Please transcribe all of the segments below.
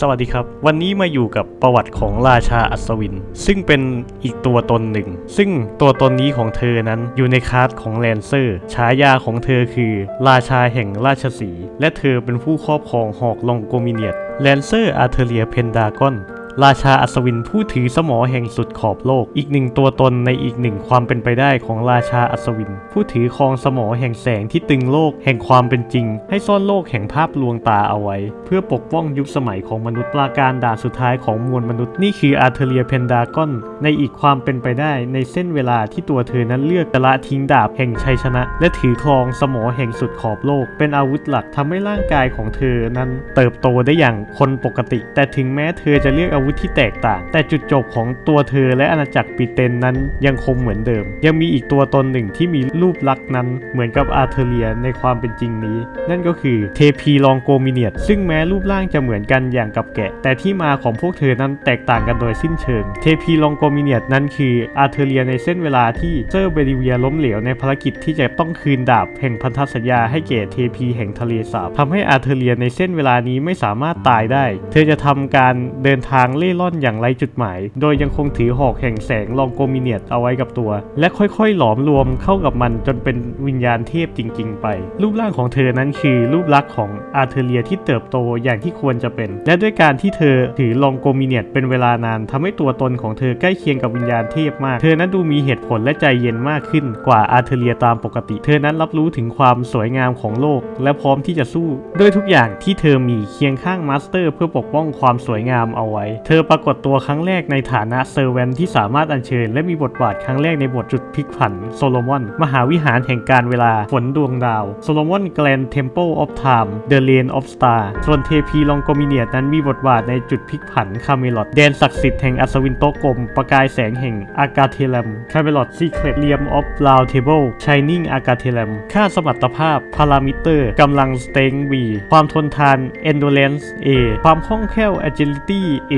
สวัสดีครับ วันนี้มาอยู่กับประวัติของราชาอัศวิน ซึ่งเป็นอีกตัวตนหนึ่ง ซึ่งตัวตนนี้ของเธอนั้นอยู่ในคลาสของแลนเซอร์ฉายาของเธอคือ ราชาแห่งราชสีและเธอเป็นผู้ครอบครองหอกลองโกมิเนียตแลนเซอร์อาร์เทเรียเพนดากอน ราชาอัศวินผู้ถือสมอแห่งสุดขอบโลก อีกหนึ่งตัวตนในอีกหนึ่งความเป็นไปได้ของราชาอัศวิน ผู้ถือครองสมอแห่งแสงที่ตึงโลกแห่งความเป็นจริง ให้ซ่อนโลกแห่งภาพลวงตาเอาไว้ เพื่อปกป้องยุคสมัยของมนุษย์ปราการด่านสุดท้ายของมวลมนุษย์นี่คืออาร์เทเรียเพนดากอน ในอีกความเป็นไปได้ในเส้นเวลาที่ตัวเธอนั้นเลือกจะละทิ้งดาบแห่งชัยชนะ และถือครองสมอแห่งสุดขอบโลก เป็นอาวุธหลักทำให้ร่างกายของเธอนั้น เติบโตได้อย่างคนปกติ แต่ถึงแม้เธอจะเลือกอาวุธที่แตกต่าง แต่จุดจบของตัวเธอและอาณาจักรปีเตนนั้นยังคงเหมือนเดิม ยังมีอีกตัวตนหนึ่งที่มีรูปลักษณ์นั้นเหมือนกับอาร์เทเรียในความเป็นจริงนี้ นั่นก็คือเทพีลองโกมิเนียตซึ่งแม้รูปร่างจะเหมือนกันอย่างกับแกะ แต่ที่มาของพวกเธอนั้นแตกต่างกันโดยสิ้นเชิง เทพีลองโกมิเนียตนั้นคืออาร์เทเรียในเส้นเวลาที่เซอร์เบริเวียล้มเหลวในภารกิจที่จะต้องคืนดาบแห่งพันธสัญญาให้แก่เทพีแห่งทะเลสาบทำให้อาร์เทเรียในเส้นเวลานี้ไม่สามารถตายได้ เธอจะทำการเดินทางเล่ร่อนอย่างไรจุดหมาย โดยยังคงถือหอกแห่งแสงลองโกมิเนียตเอาไว้กับตัว และค่อยๆ หลอมรวมเข้ากับมันจนเป็นวิญญาณเทพจริง ๆ ไป รูปร่างของเธอนั้นคือรูปลักษณ์ของอาร์เทเรียที่เติบโตอย่างที่ควรจะเป็น และด้วยการที่เธอถือลองโกมิเนียตเป็นเวลานานทำให้ตัวตนของเธอใกล้เคียงกับวิญญาณเทพมาก เธอนั้นดูมีเหตุผลและใจเย็นมากขึ้นกว่าอาร์เทเรียตามปกติ เธอนั้นรับรู้ถึงความสวยงามของโลก และพร้อมที่จะสู้ ด้วยทุกอย่างที่เธอมีเคียงข้างมาสเตอร์ เพื่อปกป้องความสวยงามเอาไว้เธอปรากฏตัวครั้งแรกในฐานะเซอร์แวนที่สามารถอัญเชิญ และมีบทบาทครั้งแรกในบทจุดพลิกผันโซโลมอน มหาวิหารแห่งการเวลาฝนดวงดาวโซโลมอนแกลนเทมเพิลออฟไทม์เดอะเลนออฟสตาร์ส่วนเทพีลองโกมิเนียตนั้นมีบทบาทในจุดพลิกผันคาเมลอดแดนศักดิ์สิทธิ์แห่งอัศวินโตกลมประกายแสงแห่งอากาเทลัมคาเมลอดซีเครตเลียมออฟลาวเทเบิลชายนิ่งอากาเทลัมค่าสมรรถภาพพารามิเตอร์กำลังสเตงบีความทนทาน endurance A ความคล่องแคล่ว agility A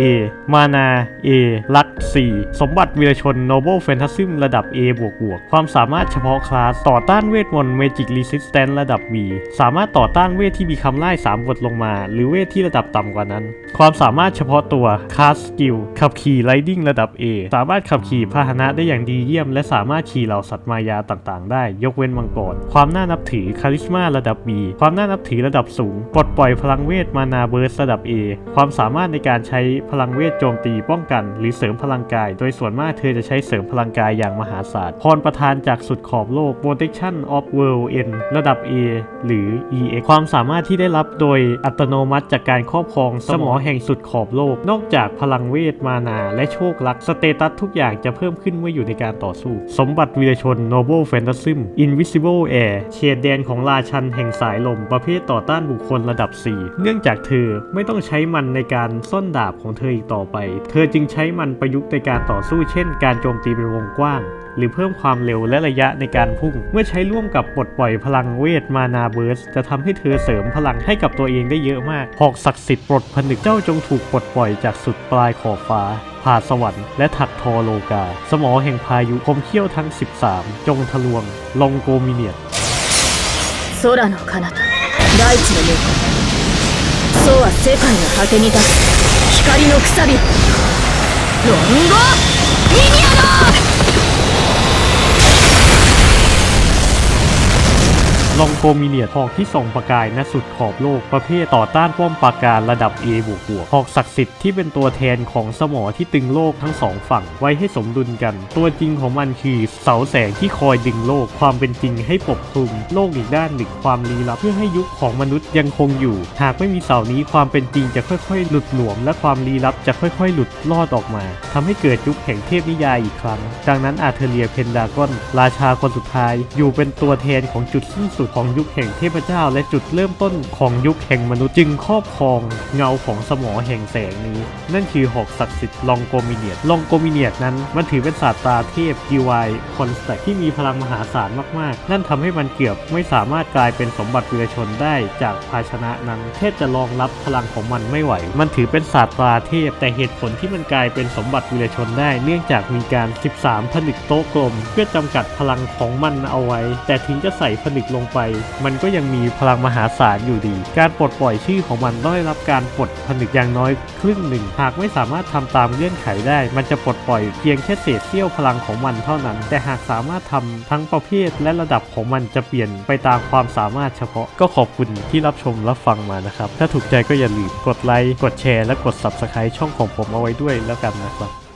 มานา A ลัก 4 สมบัติวีรชน noble phantasm ระดับ A บวกบวก ความสามารถเฉพาะคลาส ต่อต้านเวทมนต์ magic resistance ระดับ B สามารถต่อต้านเวทที่มีคำไล่3บทลงมา หรือเวทที่ระดับต่ำกว่านั้น ความสามารถเฉพาะตัว cast skill ขับขี่ riding ระดับ A สามารถขับขี่พาหนะได้อย่างดีเยี่ยม และสามารถขี่เหล่าสัตว์มายาต่างๆ ได้ ยกเว้นมังกร ความน่านับถือ charisma ระดับ B ความน่านับถือระดับสูง ปลดปล่อยพลังเวทมานาเบิร์สระดับ A ความสามารถในการใช้พลังเวทโจมตีป้องกัน หรือเสริมพลังกาย โดยส่วนมากเธอจะใช้เสริมพลังกายอย่างมหาศาลพรประทานจากสุดขอบโลก protection of world N ระดับ A หรือ EX ความสามารถที่ได้รับโดยอัตโนมัติจากการครอบครองสมอแห่งสุดขอบโลก นอกจากพลังเวทมานาและโชคลักสเตตัสทุกอย่างจะเพิ่มขึ้นเมื่ออยู่ในการต่อสู้ สมบัติวีรชน noble phantasm invisible air เฉดแดนของราชันแห่งสายลมประเภทต่อต้านบุคคลระดับ 4 เนื่องจากเธอไม่ต้องใช้มันในการซ่อนดาบของเธอีกต่อไป เธอจึงใช้มันประยุกต์ในการต่อสู้เช่น การโจมตีเป็นวงกว้าง หรือเพิ่มความเร็วและระยะในการพุ่ง เมื่อใช้ร่วมกับปลดปล่อยพลังเวทมานาเบิร์สจะทำให้เธอเสริมพลังให้กับตัวเองได้เยอะมาก หอกศักดิ์สิทธิ์ปลดผนึกเจ้าจงถูกปลดปล่อยจากสุดปลายขอบฟ้า ผ่าสวรรค์และถักทอโลกา สมอแห่งพายุคมเขี้ยวทั้ง 13 จงทะลวง ลงโกมิเนียต 空の彼方大地の向こう そうは世界の果てに立つ光のくさび。ロンゴミニアド ลองโกมิเนียตหอกที่ส่องประกายณสุดขอบโลกประเภทต่อต้านป้อมปราการระดับ A บวกบวกหอกศักดิ์สิทธิ์ที่เป็นตัวแทนของสมอที่ตึงโลกทั้งสองฝั่งไว้ให้สมดุลกัน ตัวจริงของมันคือเสาแสงที่คอยดึงโลกความเป็นจริงให้ปกคลุมโลกอีกด้านหนึ่งความลี้ลับเพื่อให้ยุคของมนุษย์ยังคงอยู่ หากไม่มีเสานี้ความเป็นจริงจะค่อยๆ หลุดหลวม และความลี้ลับจะค่อยๆ หลุดลอดออกมาทำให้เกิดยุคแห่งเทพนิยายอีกครั้ง ดังนั้นอาเทเรียเพนดากอนราชาคนสุดท้าย อยู่เป็นตัวแทนของจุดสิ้นสุดของยุคแห่งเทพเจ้า และจุดเริ่มต้นของยุคแห่งมนุษย์จึงครอบครองเงาของสมอแห่งแสงนี้ นั่นคือหอกศักดิ์สิทธิ์ลองโกมิเนียตลองโกมิเนียตนั้น มันถือเป็นศาสตราเทพดีวายคอนสแตที่มีพลังมหาศาลมากๆ นั่นทำให้มันเกือบไม่สามารถกลายเป็นสมบัติวีรชนได้จากภาชนะนั้นแทบจะรองรับพลังของมันไม่ไหว มันถือเป็นศาสตราเทพ แต่เหตุผลที่มันกลายเป็นสมบัติวีรชนได้ เนื่องจากมีการ 13 ผนึกโต๊ะกลม เพื่อจำกัดพลังของมันเอาไว้ แต่ถึงจะใส่ผนึกลงไปมันก็ยังมีพลังมหาศาลอยู่ดี การปลดปล่อยชื่อของมันต้องได้รับการปลดผนึกอย่างน้อยครึ่งหนึ่ง หากไม่สามารถทำตามเงื่อนไขได้ มันจะปลดปล่อยเพียงแค่เศษเสี้ยวพลังของมันเท่านั้น แต่หากสามารถทำทั้งประเภทและระดับของมันจะเปลี่ยนไปตามความสามารถเฉพาะ ก็ขอบคุณที่รับชมรับฟังมานะครับ ถ้าถูกใจก็อย่าลืมกดไลค์ กดแชร์ และกด Subscribe ช่องของผมเอาไว้ด้วยแล้วกันนะครับ